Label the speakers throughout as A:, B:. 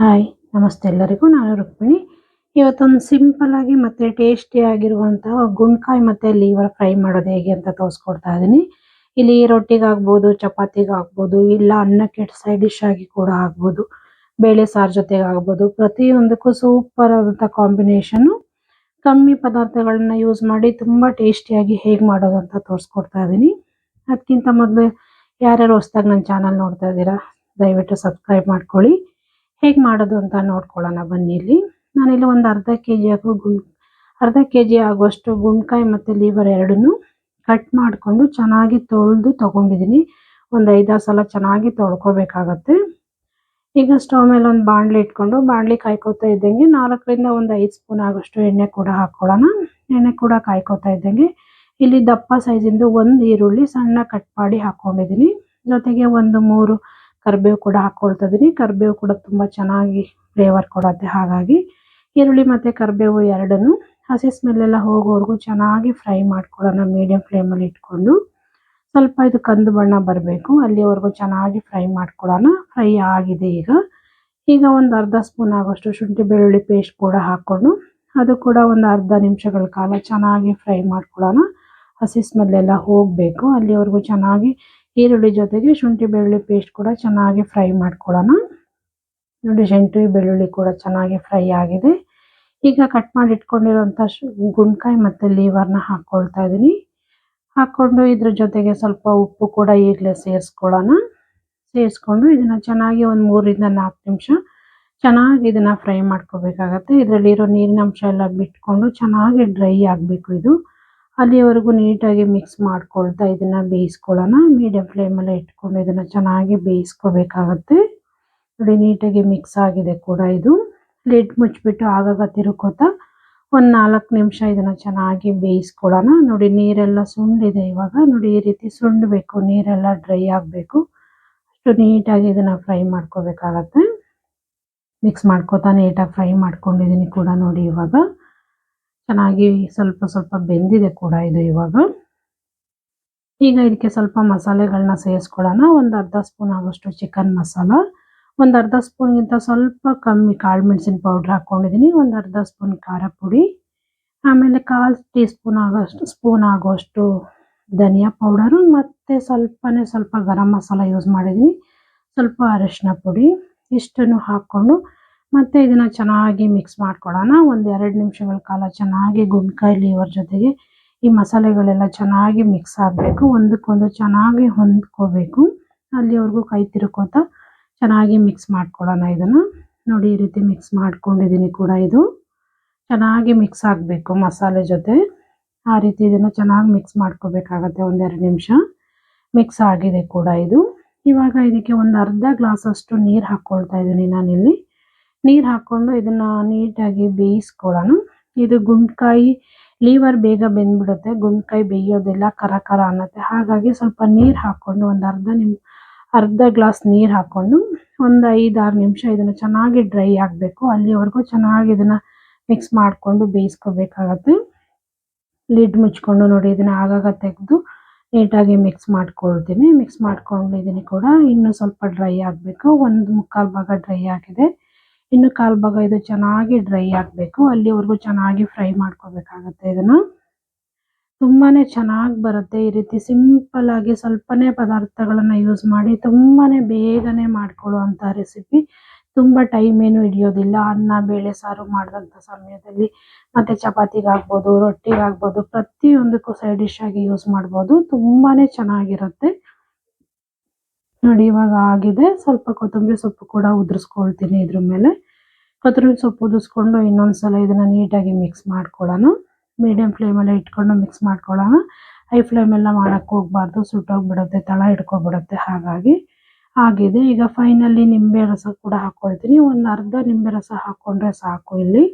A: Hi, ನಮಸ್ತೆ ಎಲ್ಲರಿಗೂ. ನಾನು ರುಕ್ಮಿಣಿ. ಇವತ್ತೊಂದು ಮತ್ತೆ ಟೇಸ್ಟಿ ಆಗಿರುವಂತಹ ಗುಂಡ್ಕಾಯಿ ಮತ್ತೆ ಲೀವರ್ ಫ್ರೈ ಮಾಡೋದು ಹೇಗೆ ಅಂತ ತೋರಿಸ್ಕೊಡ್ತಾ ಇದ್ದೀನಿ. ಇಲ್ಲಿ ರೊಟ್ಟಿಗಾಗ್ಬೋದು, ಚಪಾತಿಗಾಗ್ಬೋದು ಚಪಾತಿಗೆ ಇಲ್ಲ ಅನ್ನಕ್ಕೆ ಸೈಡ್ ಡಿಶ್ ಆಗಿ ಕೂಡ ಆಗ್ಬೋದು. ಬೇಳೆ ಸಾರು ಜೊತೆಗೆ ಆಗ್ಬೋದು ಪ್ರತಿಯೊಂದಕ್ಕೂ ಸೂಪರ್ ಆದಂಥ ಕಾಂಬಿನೇಷನ್ ಕಮ್ಮಿ ಪದಾರ್ಥಗಳನ್ನ ಯೂಸ್ ಮಾಡಿ ತುಂಬಾ ಟೇಸ್ಟಿಯಾಗಿ ಹೇಗೆ ಮಾಡೋದು ಅಂತ ತೋರಿಸ್ಕೊಡ್ತಾ ಇದ್ದೀನಿ. ಅದಕ್ಕಿಂತ ಮೊದಲು ಯಾರ್ಯಾರು ಹೊಸದಾಗಿ ನನ್ನ ಚಾನಲ್ ನೋಡ್ತಾ ಇದ್ದೀರಾ, ದಯವಿಟ್ಟು ಸಬ್ಸ್ಕ್ರೈಬ್ ಮಾಡ್ಕೊಳ್ಳಿ. ಹೇಗೆ ಮಾಡೋದು ಅಂತ ನೋಡ್ಕೊಳ್ಳೋಣ. ಬನ್ನಿ ಇಲ್ಲಿ. ನಾನಿಲ್ಲಿ ಒಂದು ಅರ್ಧ ಕೆ ಜಿ ಹಾಗೂ ಗುಂಡ್, ಅರ್ಧ ಕೆ ಜಿ ಆಗುವಷ್ಟು ಗುಂಡ್ಕಾಯಿ ಮತ್ತು ಲೀವರ್ ಎರಡನ್ನೂ ಕಟ್ ಮಾಡಿಕೊಂಡು ಚೆನ್ನಾಗಿ ತೊಳೆದು ತೊಗೊಂಡಿದ್ದೀನಿ. ಒಂದು ಐದಾರು ಸಲ ಚೆನ್ನಾಗಿ ತೊಳ್ಕೊಬೇಕಾಗತ್ತೆ. ಈಗ ಸ್ಟವ್ ಮೇಲೆ ಒಂದು ಬಾಣಲಿ ಇಟ್ಕೊಂಡು, ಬಾಣಲಿ ಕಾಯ್ಕೋತಾ ಇದ್ದಂಗೆ ನಾಲ್ಕರಿಂದ ಒಂದು ಐದು ಸ್ಪೂನ್ ಆಗೋಷ್ಟು ಎಣ್ಣೆ ಕೂಡ ಹಾಕ್ಕೊಳ್ಳೋಣ ಎಣ್ಣೆ ಕೂಡ ಕಾಯ್ಕೋತಾ ಇದ್ದಂಗೆ ಇಲ್ಲಿ ದಪ್ಪ ಸೈಜಿಂದು ಒಂದು ಈರುಳ್ಳಿ ಸಣ್ಣ ಕಟ್ ಮಾಡಿ ಹಾಕ್ಕೊಂಡಿದ್ದೀನಿ ಜೊತೆಗೆ ಒಂದು ಮೂರು ಕರಿಬೇವು ಕೂಡ ಹಾಕ್ಕೊಳ್ತಾ ಇದ್ದೀನಿ ಕರಿಬೇವು ಕೂಡ ತುಂಬ ಚೆನ್ನಾಗಿ ಫ್ಲೇವರ್ ಕೊಡುತ್ತೆ. ಹಾಗಾಗಿ ಈರುಳ್ಳಿ ಮತ್ತು ಕರಿಬೇವು ಎರಡನ್ನು ಹಸಿ ಸ್ಮೆಲ್ಲೆಲ್ಲ ಹೋಗೋವರೆಗೂ ಚೆನ್ನಾಗಿ ಫ್ರೈ ಮಾಡ್ಕೊಳ್ಳೋಣ ಮೀಡಿಯಂ ಫ್ಲೇಮಲ್ಲಿ ಇಟ್ಕೊಂಡು. ಸ್ವಲ್ಪ ಇದು ಕಂದು ಬಣ್ಣ ಬರಬೇಕು. ಅಲ್ಲಿವರೆಗೂ ಚೆನ್ನಾಗಿ ಫ್ರೈ ಮಾಡ್ಕೊಳ್ಳೋಣ. ಫ್ರೈ ಆಗಿದೆ ಈಗ. ಈಗ ಒಂದು ಅರ್ಧ ಸ್ಪೂನ್ ಆಗೋಷ್ಟು ಶುಂಠಿ ಬೆಳ್ಳುಳ್ಳಿ ಪೇಸ್ಟ್ ಕೂಡ ಹಾಕ್ಕೊಂಡು ಅದು ಕೂಡ ಒಂದು ಅರ್ಧ ನಿಮಿಷಗಳ ಕಾಲ ಚೆನ್ನಾಗಿ ಫ್ರೈ ಮಾಡ್ಕೊಳ್ಳೋಣ. ಹಸಿ ಸ್ಮೆಲ್ಲೆಲ್ಲ ಹೋಗಬೇಕು. ಅಲ್ಲಿವರೆಗೂ ಚೆನ್ನಾಗಿ ಈರುಳ್ಳಿ ಜೊತೆಗೆ ಶುಂಠಿ ಬೆಳ್ಳುಳ್ಳಿ ಪೇಸ್ಟ್ ಕೂಡ ಚೆನ್ನಾಗಿ ಫ್ರೈ ಮಾಡ್ಕೊಳ್ಳೋಣ. ನೋಡಿ ಶುಂಠಿ ಬೆಳ್ಳುಳ್ಳಿ ಕೂಡ ಚೆನ್ನಾಗಿ ಫ್ರೈ ಆಗಿದೆ. ಈಗ ಕಟ್ ಮಾಡಿ ಇಟ್ಕೊಂಡಿರುವಂಥ ಗುಂಡ್ಕಾಯಿ ಮತ್ತು ಲೀವರ್ನ ಹಾಕ್ಕೊಳ್ತಾ ಇದ್ದೀನಿ. ಹಾಕ್ಕೊಂಡು ಇದ್ರ ಜೊತೆಗೆ ಸ್ವಲ್ಪ ಉಪ್ಪು ಕೂಡ ಈಗಲೇ ಸೇರಿಸ್ಕೊಳ್ಳೋಣ. ಸೇರಿಸ್ಕೊಂಡು ಇದನ್ನು ಚೆನ್ನಾಗಿ ಒಂದು ಮೂರಿಂದ ನಾಲ್ಕು ನಿಮಿಷ ಚೆನ್ನಾಗಿ ಇದನ್ನು ಫ್ರೈ ಮಾಡ್ಕೋಬೇಕಾಗತ್ತೆ. ಇದರಲ್ಲಿರೋ ನೀರಿನ ಅಂಶ ಎಲ್ಲ ಬಿಟ್ಕೊಂಡು ಚೆನ್ನಾಗಿ ಡ್ರೈ ಆಗಬೇಕು ಇದು. ಅಲ್ಲಿವರೆಗೂ ನೀಟಾಗಿ ಮಿಕ್ಸ್ ಮಾಡ್ಕೊಳ್ತಾ ಇದನ್ನು ಬೇಯಿಸ್ಕೊಳ್ಳೋಣ. ಮೀಡಿಯಮ್ ಫ್ಲೇಮಲ್ಲಿ ಇಟ್ಕೊಂಡು ಇದನ್ನು ಚೆನ್ನಾಗಿ ಬೇಯಿಸ್ಕೋಬೇಕಾಗತ್ತೆ. ನೋಡಿ, ನೀಟಾಗಿ ಮಿಕ್ಸ್ ಆಗಿದೆ ಕೂಡ ಇದು. ಲಿಡ್ ಮುಚ್ಚಿಬಿಟ್ಟು ಆಗಾಗ ತಿರುಕೋತಾ ಒಂದು ನಾಲ್ಕು ನಿಮಿಷ ಇದನ್ನು ಚೆನ್ನಾಗಿ ಬೇಯಿಸ್ಕೊಳ್ಳೋಣ. ನೋಡಿ, ನೀರೆಲ್ಲ ಸುಂಡಿದೆ ಇವಾಗ. ನೋಡಿ, ಈ ರೀತಿ ಸುಂಡಬೇಕು. ನೀರೆಲ್ಲ ಡ್ರೈ ಆಗಬೇಕು. ಅಷ್ಟು ನೀಟಾಗಿ ಇದನ್ನು ಫ್ರೈ ಮಾಡ್ಕೋಬೇಕಾಗತ್ತೆ. ಮಿಕ್ಸ್ ಮಾಡ್ಕೋತಾ ನೀಟಾಗಿ ಫ್ರೈ ಮಾಡ್ಕೊಂಡಿದ್ದೀನಿ ಕೂಡ ನೋಡಿ ಇವಾಗ. ಚೆನ್ನಾಗಿ ಸ್ವಲ್ಪ ಸ್ವಲ್ಪ ಬೆಂದಿದೆ ಕೂಡ ಇದು ಇವಾಗ. ಈಗ ಇದಕ್ಕೆ ಸ್ವಲ್ಪ ಮಸಾಲೆಗಳನ್ನ ಸೇರಿಸ್ಕೊಳ್ಳೋಣ. ಒಂದು ಅರ್ಧ ಸ್ಪೂನ್ ಆಗೋಷ್ಟು ಚಿಕನ್ ಮಸಾಲ. ಒಂದು ಅರ್ಧ ಸ್ಪೂನ್ಗಿಂತ ಸ್ವಲ್ಪ ಕಮ್ಮಿ ಕಾಳು ಮೆಣಸಿನ ಪೌಡ್ರ್ ಹಾಕ್ಕೊಂಡಿದ್ದೀನಿ ಒಂದು ಅರ್ಧ ಸ್ಪೂನ್ ಖಾರ ಪುಡಿ. ಆಮೇಲೆ ಕಾಲು ಟೀ ಸ್ಪೂನ್ ಆಗೋಷ್ಟು ಸ್ಪೂನ್ ಆಗೋಷ್ಟು ಧನಿಯಾ ಪೌಡರು ಮತ್ತು ಸ್ವಲ್ಪನೇ ಸ್ವಲ್ಪ ಗರಂ ಮಸಾಲ ಯೂಸ್ ಮಾಡಿದ್ದೀನಿ ಸ್ವಲ್ಪ ಅರಿಶಿನ ಪುಡಿ. ಇಷ್ಟನ್ನು ಹಾಕ್ಕೊಂಡು ಮತ್ತು ಇದನ್ನು ಚೆನ್ನಾಗಿ ಮಿಕ್ಸ್ ಮಾಡ್ಕೊಳ್ಳೋಣ ಒಂದು ಎರಡು ನಿಮಿಷಗಳ ಕಾಲ ಚೆನ್ನಾಗಿ ಗುಂಡ್ಕಾಯಿ ಲೀವರ್ ಜೊತೆಗೆ ಈ ಮಸಾಲೆಗಳೆಲ್ಲ ಚೆನ್ನಾಗಿ ಮಿಕ್ಸ್ ಆಗಬೇಕು. ಒಂದಕ್ಕೊಂದು ಚೆನ್ನಾಗಿ ಹೊಂದ್ಕೋಬೇಕು. ಅಲ್ಲಿವರೆಗೂ ಕೈ ತಿರ್ಕೋತಾ ಚೆನ್ನಾಗಿ ಮಿಕ್ಸ್ ಮಾಡ್ಕೊಳ್ಳೋಣ ಇದನ್ನು. ನೋಡಿ, ಈ ರೀತಿ ಮಿಕ್ಸ್ ಮಾಡ್ಕೊಂಡಿದ್ದೀನಿ ಕೂಡ ಇದು. ಚೆನ್ನಾಗಿ ಮಿಕ್ಸ್ ಆಗಬೇಕು ಮಸಾಲೆ ಜೊತೆ. ಆ ರೀತಿ ಇದನ್ನು ಚೆನ್ನಾಗಿ ಮಿಕ್ಸ್ ಮಾಡ್ಕೋಬೇಕಾಗತ್ತೆ ಒಂದೆರಡು ನಿಮಿಷ. ಮಿಕ್ಸ್ ಆಗಿದೆ ಕೂಡ ಇದು. ಇವಾಗ ಇದಕ್ಕೆ ಒಂದು ಅರ್ಧ ಗ್ಲಾಸಷ್ಟು ನೀರು ಹಾಕ್ಕೊಳ್ತಾ ಇದ್ದೀನಿ ನಾನಿಲ್ಲಿ. ನೀರು ಹಾಕ್ಕೊಂಡು ಇದನ್ನ ನೀಟಾಗಿ ಬೇಯಿಸ್ಕೊಳ್ಳೋಣ ಇದು ಗುಂಡ್ಕಾಯಿ ಲೀವರ್ ಬೇಗ ಬೆಂದ್ಬಿಡುತ್ತೆ. ಗುಂಡ್ಕಾಯಿ ಬೇಯೋದಿಲ್ಲ ಕರ ಕರ ಅನ್ನತ್ತೆ. ಹಾಗಾಗಿ ಸ್ವಲ್ಪ ನೀರು ಹಾಕ್ಕೊಂಡು ಒಂದು ಅರ್ಧ ನಿಮ್, ಅರ್ಧ ಗ್ಲಾಸ್ ನೀರು ಹಾಕ್ಕೊಂಡು ಒಂದು ಐದು ಆರು ನಿಮಿಷ ಇದನ್ನು ಚೆನ್ನಾಗಿ ಡ್ರೈ ಆಗಬೇಕು. ಅಲ್ಲಿವರೆಗೂ ಚೆನ್ನಾಗಿ ಇದನ್ನ ಮಿಕ್ಸ್ ಮಾಡಿಕೊಂಡು ಬೇಯಿಸ್ಕೋಬೇಕಾಗತ್ತೆ. ಲಿಡ್ ಮುಚ್ಕೊಂಡು ನೋಡಿ ಇದನ್ನ ಆಗಾಗ ತೆಗೆದು ನೀಟಾಗಿ ಮಿಕ್ಸ್ ಮಾಡ್ಕೊಳ್ತೀನಿ. ಮಿಕ್ಸ್ ಮಾಡ್ಕೊಂಡಿದ್ದೀನಿ ಕೂಡ ಇನ್ನೂ ಸ್ವಲ್ಪ ಡ್ರೈ ಆಗಬೇಕು. ಒಂದು ಮುಕ್ಕಾಲು ಭಾಗ ಡ್ರೈ ಆಗಿದೆ. ಇನ್ನು ಕಾಲು ಭಾಗ ಇದು ಚೆನ್ನಾಗಿ ಡ್ರೈ ಆಗಬೇಕು. ಅಲ್ಲಿವರೆಗೂ ಚೆನ್ನಾಗಿ ಫ್ರೈ ಮಾಡ್ಕೋಬೇಕಾಗತ್ತೆ ಇದನ್ನು. ತುಂಬಾನೇ ಚೆನ್ನಾಗಿ ಬರುತ್ತೆ ಈ ರೀತಿ ಸಿಂಪಲ್ ಆಗಿ ಸ್ವಲ್ಪನೇ ಪದಾರ್ಥಗಳನ್ನ ಯೂಸ್ ಮಾಡಿ ತುಂಬಾನೇ ಬೇಗನೆ ಮಾಡ್ಕೊಳ್ಳುವಂಥ ರೆಸಿಪಿ. ತುಂಬ ಟೈಮ್ ಏನು ಹಿಡಿಯೋದಿಲ್ಲ. ಅನ್ನ, ಬೇಳೆ, ಸಾರು ಮಾಡಿದಂಥ ಸಮಯದಲ್ಲಿ. ಮತ್ತೆ ಚಪಾತಿಗಾಗ್ಬೋದು, ರೊಟ್ಟಿಗಾಗ್ಬೋದು, ಪ್ರತಿಯೊಂದಕ್ಕೂ ಸೈಡ್ ಡಿಶ್ ಆಗಿ ಯೂಸ್ ಮಾಡ್ಬೋದು. ತುಂಬಾನೇ ಚೆನ್ನಾಗಿರುತ್ತೆ. ನೋಡಿ, ಇವಾಗ ಆಗಿದೆ. ಸ್ವಲ್ಪ ಕೊತ್ತಂಬರಿ ಸೊಪ್ಪು ಕೂಡ ಉದುರಿಸ್ಕೊಳ್ತೀನಿ ಇದ್ರ ಮೇಲೆ. ಕೊತ್ತಂಬರಿ ಸೊಪ್ಪು ಉದಿಸ್ಕೊಂಡು ಇನ್ನೊಂದ್ಸಲ ಇದನ್ನ ನೀಟಾಗಿ ಮಿಕ್ಸ್ ಮಾಡ್ಕೊಳ್ಳೋಣ. ಮೀಡಿಯಂ ಫ್ಲೇಮಲ್ಲೇ ಇಟ್ಕೊಂಡು ಮಿಕ್ಸ್ ಮಾಡ್ಕೊಳ್ಳೋಣ. ಹೈ ಫ್ಲೇಮೆಲ್ಲ ಮಾಡೋಕ್ಕೆ ಹೋಗ್ಬಾರ್ದು. ಸುಟ್ಟೋಗ್ಬಿಡುತ್ತೆ, ತಳ ಹಿಡ್ಕೊಬಿಡುತ್ತೆ. ಹಾಗಾಗಿ ಆಗಿದೆ. ಈಗ ಫೈನಲಿ ನಿಂಬೆ ರಸ ಕೂಡ ಹಾಕ್ಕೊಳ್ತೀನಿ ಒಂದು ಅರ್ಧ ನಿಂಬೆ ರಸ ಹಾಕ್ಕೊಂಡ್ರೆ ಸಾಕು ಇಲ್ಲಿ.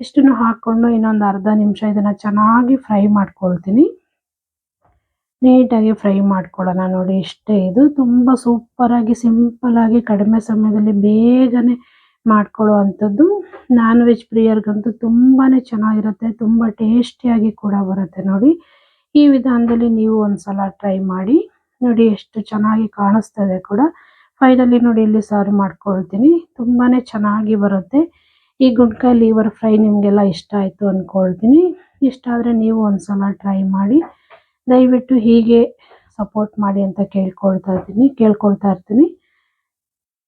A: ಇಷ್ಟನ್ನು ಹಾಕ್ಕೊಂಡು ಇನ್ನೊಂದು ಅರ್ಧ ನಿಮಿಷ ಇದನ್ನು ಚೆನ್ನಾಗಿ ಫ್ರೈ ಮಾಡ್ಕೊಳ್ತೀನಿ. ನೀಟಾಗಿ ಫ್ರೈ ಮಾಡ್ಕೊಳ್ಳೋಣ ನೋಡಿ, ಇಷ್ಟೇ ಇದು. ತುಂಬ ಸೂಪರಾಗಿ ಸಿಂಪಲಾಗಿ ಕಡಿಮೆ ಸಮಯದಲ್ಲಿ ಬೇಗನೆ ಮಾಡ್ಕೊಳ್ಳೋ ಅಂಥದ್ದು ನಾನ್ ವೆಜ್ ಪ್ರಿಯರ್ಗಂತೂ ತುಂಬಾ ಚೆನ್ನಾಗಿರುತ್ತೆ, ತುಂಬ ಟೇಸ್ಟಿಯಾಗಿ ಕೂಡ ಬರುತ್ತೆ ನೋಡಿ. ಈ ವಿಧಾನದಲ್ಲಿ ನೀವು ಒಂದ್ಸಲ ಟ್ರೈ ಮಾಡಿ, ನೋಡಿ ಎಷ್ಟು ಚೆನ್ನಾಗಿ ಕಾಣಿಸ್ತದೆ ಕೂಡ. ಫೈನಲಿ ನೋಡಿ, ಇಲ್ಲಿ ಸರ್ವ್ ಮಾಡ್ಕೊಳ್ತೀನಿ. ತುಂಬಾನೇ ಚೆನ್ನಾಗಿ ಬರುತ್ತೆ. ಈ ಗುಂಡ್ಕಾಯಿ ಲೀವರ್ ಫ್ರೈ ನಿಮಗೆಲ್ಲ ಇಷ್ಟ ಆಯ್ತು ಅಂದ್ಕೊಳ್ತೀನಿ ಇಷ್ಟ ಆದ್ರೆ ನೀವು ಒಂದ್ಸಲ ಟ್ರೈ ಮಾಡಿ. ದಯವಿಟ್ಟು ಹೀಗೆ ಸಪೋರ್ಟ್ ಮಾಡಿ ಅಂತ ಕೇಳ್ಕೊಳ್ತಾ ಇದ್ದೀನಿ, ಕೇಳ್ಕೊಳ್ತಾ ಇರ್ತೀನಿ.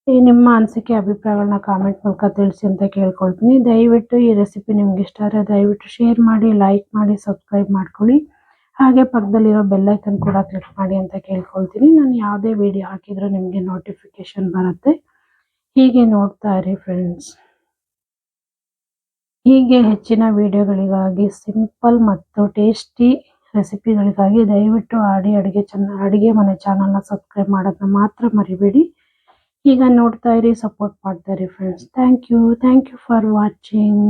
A: ಈ ನಿಮ್ಮ ಅನಿಸಿಕೆ ಅಭಿಪ್ರಾಯಗಳನ್ನ ಕಾಮೆಂಟ್ ಮೂಲಕ ತಿಳಿಸಿ ಅಂತ ಕೇಳ್ಕೊಳ್ತೀನಿ. ದಯವಿಟ್ಟು ಈ ರೆಸಿಪಿ ನಿಮ್ಗೆ ಇಷ್ಟ ಆದರೆ ದಯವಿಟ್ಟು ಶೇರ್ ಮಾಡಿ ಲೈಕ್ ಮಾಡಿ ಸಬ್ಸ್ಕ್ರೈಬ್ ಮಾಡ್ಕೊಳ್ಳಿ. ಹಾಗೆ ಪಕ್ಕದಲ್ಲಿರೋ ಬೆಲ್ಲೈಕನ್ ಕೂಡ ಕ್ಲಿಕ್ ಮಾಡಿ ಅಂತ ಕೇಳ್ಕೊಳ್ತೀನಿ. ನಾನು ಯಾವುದೇ ವಿಡಿಯೋ ಹಾಕಿದರೂ ನಿಮಗೆ ನೋಟಿಫಿಕೇಶನ್ ಬರುತ್ತೆ. ಹೀಗೆ ನೋಡ್ತಾ ಇರಿ ಫ್ರೆಂಡ್ಸ್ ಹೀಗೆ ಹೆಚ್ಚಿನ ವಿಡಿಯೋಗಳಿಗಾಗಿ ಸಿಂಪಲ್ ಮತ್ತು ಟೇಸ್ಟಿ ರೆಸಿಪಿಗಳಿಗಾಗಿ ದಯವಿಟ್ಟು ಆಡಿ ಅಡುಗೆ ಚೆನ್ನ, ಅಡುಗೆ ಮನೆ ಚಾನಲ್ನ ಸಬ್ಸ್ಕ್ರೈಬ್ ಮಾಡೋದನ್ನ ಮಾತ್ರ ಮರಿಬೇಡಿ. ಈಗ ನೋಡ್ತಾ ಇರಿ ಸಪೋರ್ಟ್ ಮಾಡ್ತಾ ಇರಿ friends thank you thank you for watching